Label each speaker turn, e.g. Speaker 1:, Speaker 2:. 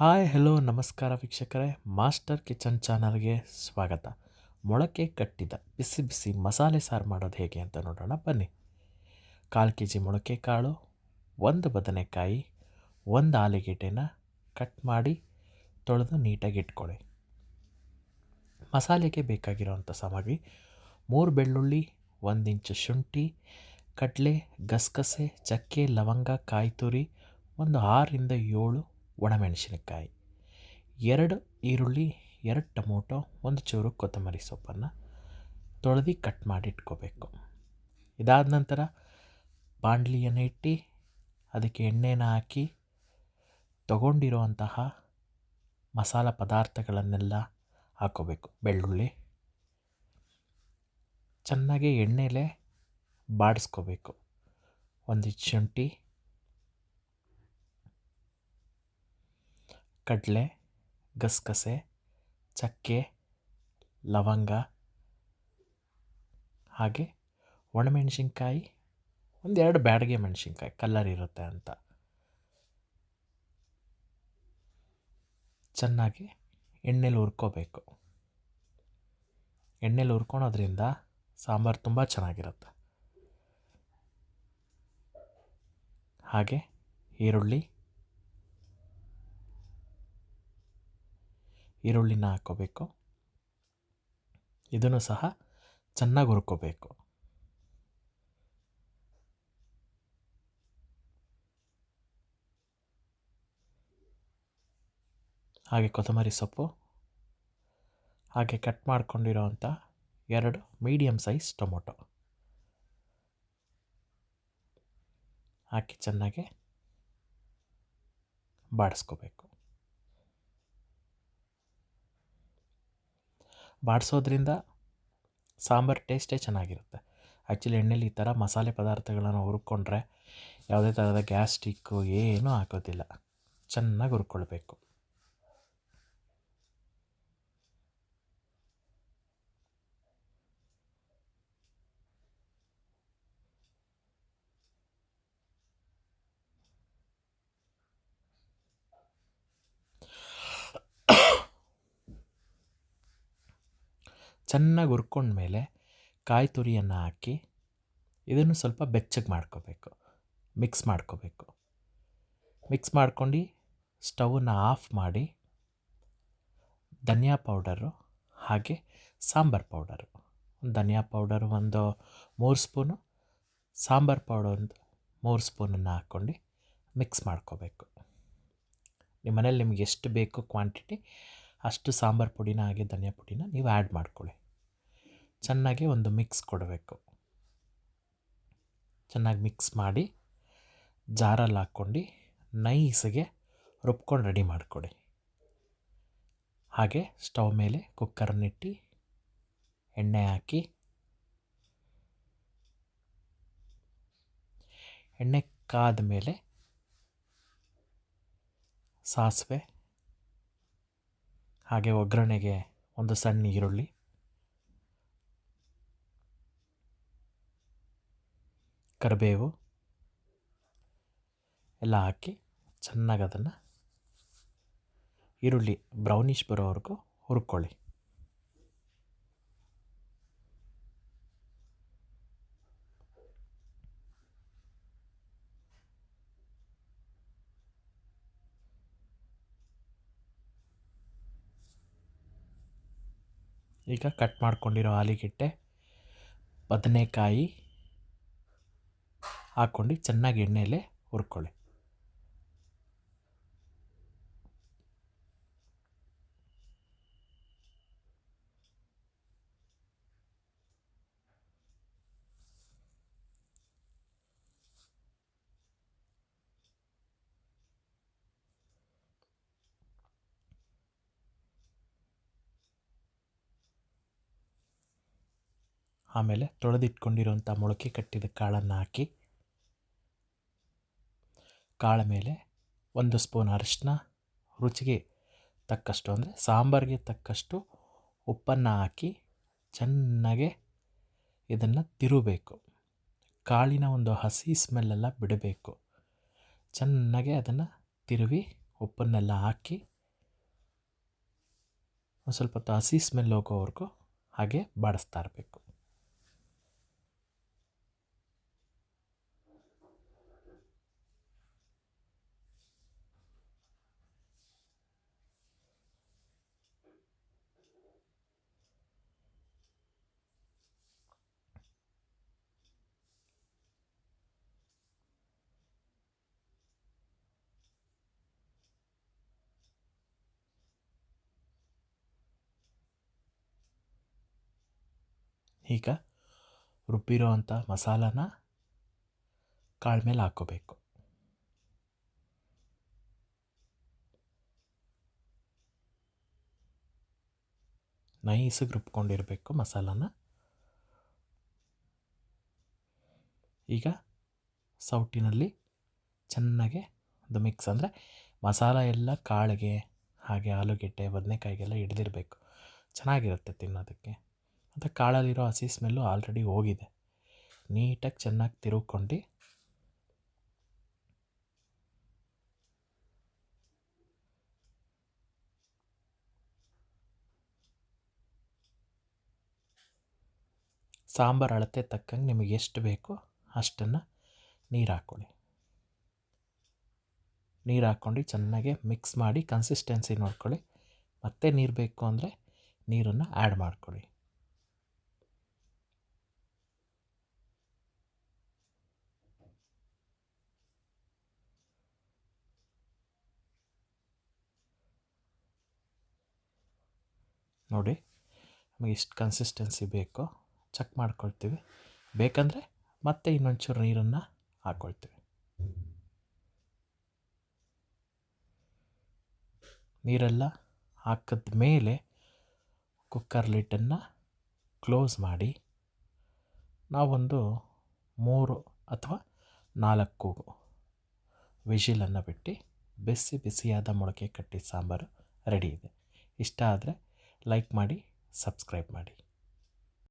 Speaker 1: Hi hello ನಮಸ್ಕಾರ ವೀಕ್ಷಕರೇ. Master kitchen ಚಾನಲ್ಗೆ ಸ್ವಾಗತ. ಮೊಳಕೆ ಕಟ್ಟಿದ ಬಿಸಿ ಬಿಸಿ ಮಸಾಲೆ ಸಾರು ಮಾಡೋದು ಹೇಗೆ ಅಂತ ನೋಡೋಣ, ಬನ್ನಿ. ಕಾಲು ಕೆ ಜಿ ಮೊಳಕೆ ಕಾಳು, ಒಂದು ಬದನೆಕಾಯಿ, ಒಂದು ಆಲೂಗೆಡ್ಡೆನ ಕಟ್ ಮಾಡಿ ತೊಳೆದು ನೀಟಾಗಿ ಇಟ್ಕೊಳ್ಳಿ. ಮಸಾಲೆಗೆ ಬೇಕಾಗಿರೋವಂಥ ಸಾಮಗ್ರಿ, ಮೂರು ಬೆಳ್ಳುಳ್ಳಿ, ಒಂದು ಇಂಚು ಶುಂಠಿ, ಕಡಲೆ, ಗಸಗಸೆ, ಚಕ್ಕೆ, ಲವಂಗ, ಕಾಯಿತುರಿ, ಒಂದು ಆರರಿಂದ ಏಳು ಒಣಮೆಣಸಿನಕಾಯಿ. ಎರಡು ಈರುಳ್ಳಿ, ಎರಡು ಟೊಮೊಟೊ, ಒಂದು ಚೂರು ಕೊತ್ತಂಬರಿ ಸೊಪ್ಪನ್ನು ತೊಳೆದು ಕಟ್ ಮಾಡಿ ಇಟ್ಕೋಬೇಕು ಇದಾದ ನಂತರ ಬಾಣಲಿಯನ್ನು ಇಟ್ಟು, ಅದಕ್ಕೆ ಎಣ್ಣೆನ ಹಾಕಿ ತಗೊಂಡಿರುವಂತಹ ಮಸಾಲ ಪದಾರ್ಥಗಳನ್ನೆಲ್ಲ ಹಾಕೋಬೇಕು. ಬೆಳ್ಳುಳ್ಳಿ. ಚೆನ್ನಾಗಿ ಎಣ್ಣೆಲೆ ಬಾಡಿಸ್ಕೋಬೇಕು. ಒಂದು ಶುಂಠಿ. ಕಡಲೆ, ಗಸಗಸೆ, ಚಕ್ಕೆ, ಲವಂಗ, ಹಾಗೆ ಒಣಮೆಣಸಿನ್ಕಾಯಿ, ಒಂದೆರಡು ಬ್ಯಾಡಗೆ ಮೆಣಸಿನ್ಕಾಯಿ ಕಲ್ಲರ್ ಇರುತ್ತೆ ಅಂತ. ಚೆನ್ನಾಗಿ ಎಣ್ಣೆಲಿ ಹುರ್ಕೋಬೇಕು. ಎಣ್ಣೆಲಿ ಹುರ್ಕೊಳೋದ್ರಿಂದ ಸಾಂಬಾರು ತುಂಬ ಚೆನ್ನಾಗಿರುತ್ತೆ. ಹಾಗೆ ಈರುಳ್ಳಿ ಈರುಳ್ಳಿನ ಹಾಕ್ಕೋಬೇಕು. ಇದನ್ನು ಸಹ ಚೆನ್ನಾಗಿ ಹುರ್ಕೋಬೇಕು. ಹಾಗೆ ಕೊತ್ತಂಬರಿ ಸೊಪ್ಪು, ಹಾಗೆ ಕಟ್ ಮಾಡ್ಕೊಂಡಿರೋವಂಥ ಎರಡು ಮೀಡಿಯಮ್ ಸೈಜ್ ಟೊಮೊಟೊ. ಹಾಕಿ ಚೆನ್ನಾಗಿ ಬಾಡಿಸ್ಕೋಬೇಕು. ಬಾಡಿಸೋದ್ರಿಂದ ಸಾಂಬಾರು ಟೇಸ್ಟೇ ಚೆನ್ನಾಗಿರುತ್ತೆ. ಆ್ಯಕ್ಚುಲಿ ಎಣ್ಣೆಲಿ ಈ ಥರ ಮಸಾಲೆ ಪದಾರ್ಥಗಳನ್ನು ಹುರ್ಕೊಂಡ್ರೆ ಯಾವುದೇ ಥರದ ಗ್ಯಾಸ್ಟಿಕ್ಕು ಏನೂ ಹಾಕೋದಿಲ್ಲ. ಚೆನ್ನಾಗಿ ಹುರ್ಕೊಳ್ಬೇಕು. ಚೆನ್ನಾಗಿ ಹುರ್ಕೊಂಡ್ಮೇಲೆ ಕಾಯಿ ತುರಿಯನ್ನು ಹಾಕಿ ಇದನ್ನು ಸ್ವಲ್ಪ ಬೆಚ್ಚಗೆ ಮಾಡ್ಕೋಬೇಕು. ಮಿಕ್ಸ್ ಮಾಡ್ಕೋಬೇಕು. ಮಿಕ್ಸ್ ಮಾಡ್ಕೊಂಡು ಸ್ಟವನ್ನು ಆಫ್ ಮಾಡಿ ಧನಿಯಾ ಪೌಡರು ಹಾಗೆ ಸಾಂಬಾರು ಪೌಡರು. ಧನಿಯಾ ಪೌಡರ್ ಒಂದು ಮೂರು ಸ್ಪೂನು, ಸಾಂಬಾರು ಪೌಡರ್ ಒಂದು ಮೂರು ಸ್ಪೂನನ್ನು ಹಾಕ್ಕೊಂಡು ಮಿಕ್ಸ್ ಮಾಡ್ಕೋಬೇಕು. ನಿಮ್ಮ ಮನೇಲಿ ನಿಮ್ಗೆ ಎಷ್ಟು ಬೇಕು ಕ್ವಾಂಟಿಟಿ ಅಷ್ಟು ಸಾಂಬಾರು ಪುಡಿನ ಹಾಗೆ ಧನಿಯಾ ಪುಡಿನ ನೀವು ಆ್ಯಡ್ ಮಾಡ್ಕೊಳ್ಳಿ. ಚೆನ್ನಾಗಿ ಒಂದು ಮಿಕ್ಸ್ ಕೊಡಬೇಕು. ಚೆನ್ನಾಗಿ ಮಿಕ್ಸ್ ಮಾಡಿ ಜಾರಲ್ಲಿ ಹಾಕ್ಕೊಂಡು ನೈಸಿಗೆ ರುಬ್ಕೊಂಡು ರೆಡಿ ಮಾಡಿಕೊಡಿ. ಹಾಗೆ ಸ್ಟವ್ ಮೇಲೆ ಕುಕ್ಕರ್ನಿಟ್ಟು ಎಣ್ಣೆ ಹಾಕಿ ಎಣ್ಣೆ ಕಾದ ಮೇಲೆ ಸಾಸಿವೆ ಹಾಗೆ ಒಗ್ಗರಣೆಗೆ ಒಂದು ಸಣ್ಣ ಈರುಳ್ಳಿ ಕರಿಬೇವು ಎಲ್ಲ ಹಾಕಿ ಚೆನ್ನಾಗಿ ಅದನ್ನು ಈರುಳ್ಳಿ ಬ್ರೌನಿಷ್ ಬರೋವರೆಗೂ ಹುರ್ಕೊಳ್ಳಿ. ಈಗ ಕಟ್ ಮಾಡ್ಕೊಂಡಿರೋ ಆಲಿಗಿಟ್ಟೆ ಬದನೆಕಾಯಿ ಹಾಕ್ಕೊಂಡು ಚೆನ್ನಾಗಿ ಎಣ್ಣೆಯಲ್ಲೇ ಹುರ್ಕೊಳ್ಳಿ. ಆಮೇಲೆ ತೊಳೆದಿಟ್ಕೊಂಡಿರುವಂಥ ಮೊಳಕೆ ಕಟ್ಟಿದ ಕಾಳನ್ನು ಹಾಕಿ ಕಾಳ ಮೇಲೆ ಒಂದು ಸ್ಪೂನ್ ಅರಿಶಿನ ರುಚಿಗೆ ತಕ್ಕಷ್ಟು ಅಂದರೆ ಸಾಂಬಾರಿಗೆ ತಕ್ಕಷ್ಟು ಉಪ್ಪನ್ನು ಹಾಕಿ ಚೆನ್ನಾಗೆ ಇದನ್ನು ತಿರುಬೇಕು. ಕಾಳಿನ ಒಂದು ಹಸಿ ಸ್ಮೆಲ್ಲೆಲ್ಲ ಬಿಡಬೇಕು. ಚೆನ್ನಾಗೆ ಅದನ್ನು ತಿರುವಿ ಉಪ್ಪನ್ನೆಲ್ಲ ಹಾಕಿ ಒಂದು ಸ್ವಲ್ಪ ಹೊತ್ತು ಹಸಿ ಸ್ಮೆಲ್ ಹೋಗೋವರೆಗೂ ಹಾಗೆ ಬಾಡಿಸ್ತಾ ಇರಬೇಕು. ಈಗ ರುಬ್ಬಿರೋ ಅಂಥ ಮಸಾಲಾನ ಕಾಳು ಮೇಲೆ ಹಾಕ್ಕೋಬೇಕು. ನೈಸಿಗೆ ರುಬ್ಕೊಂಡಿರಬೇಕು ಮಸಾಲಾನ. ಈಗ ಸೌಟಿನಲ್ಲಿ ಚೆನ್ನಾಗೆ ಅದು ಮಿಕ್ಸ್ ಅಂದರೆ ಮಸಾಲ ಎಲ್ಲ ಕಾಳಿಗೆ ಹಾಗೆ ಆಲೂಗೆಡ್ಡೆ, ಬದನೆಕಾಯಿಗೆಲ್ಲ ಹಿಡ್ದಿರಬೇಕು. ಚೆನ್ನಾಗಿರುತ್ತೆ ತಿನ್ನೋದಕ್ಕೆ. ಮತ್ತು ಕಾಳಲ್ಲಿರೋ ಹಸಿ ಸ್ಮೆಲ್ಲು ಆಲ್ರೆಡಿ ಹೋಗಿದೆ. ನೀಟಾಗಿ ಚೆನ್ನಾಗಿ ತಿರುಗ್ಕೊಂಡು ಸಾಂಬಾರು ಅಳತೆ ತಕ್ಕಂಗೆ ನಿಮಗೆ ಎಷ್ಟು ಬೇಕೋ ಅಷ್ಟನ್ನು ನೀರು ಹಾಕ್ಕೊಳ್ಳಿ ನೀರು ಹಾಕ್ಕೊಂಡು ಚೆನ್ನಾಗಿ ಮಿಕ್ಸ್ ಮಾಡಿ ಕನ್ಸಿಸ್ಟೆನ್ಸಿ ನೋಡ್ಕೊಳ್ಳಿ. ಮತ್ತೆ ನೀರು ಬೇಕು ಅಂದರೆ ನೀರನ್ನು ಆ್ಯಡ್ ಮಾಡ್ಕೊಳ್ಳಿ. ನೋಡಿ, ನಮಗೆ ಇಷ್ಟು ಕನ್ಸಿಸ್ಟೆನ್ಸಿ ಬೇಕು ಚೆಕ್ ಮಾಡ್ಕೊಳ್ತೀವಿ. ಬೇಕಂದರೆ ಮತ್ತೆ ಇನ್ನೊಂಚೂರು ನೀರನ್ನು ಹಾಕ್ಕೊಳ್ತೀವಿ ನೀರೆಲ್ಲ ಹಾಕಿದ ಮೇಲೆ ಕುಕ್ಕರ್ ಲಿಟ್ಟನ್ನು ಕ್ಲೋಸ್ ಮಾಡಿ, ನಾವೊಂದು ಮೂರು ಅಥವಾ ನಾಲ್ಕು ವಿಷಿಲನ್ನು ಬಿಟ್ಟು ಬಿಸಿ ಬಿಸಿಯಾದ ಮೊಳಕೆ ಕಟ್ಟಿ ಸಾಂಬಾರು ರೆಡಿ ಇದೆ. ಇಷ್ಟ ಆದರೆ ಲೈಕ್ ಮಾಡಿ ಸಬ್ಸ್ಕ್ರೈಬ್ ಮಾಡಿ.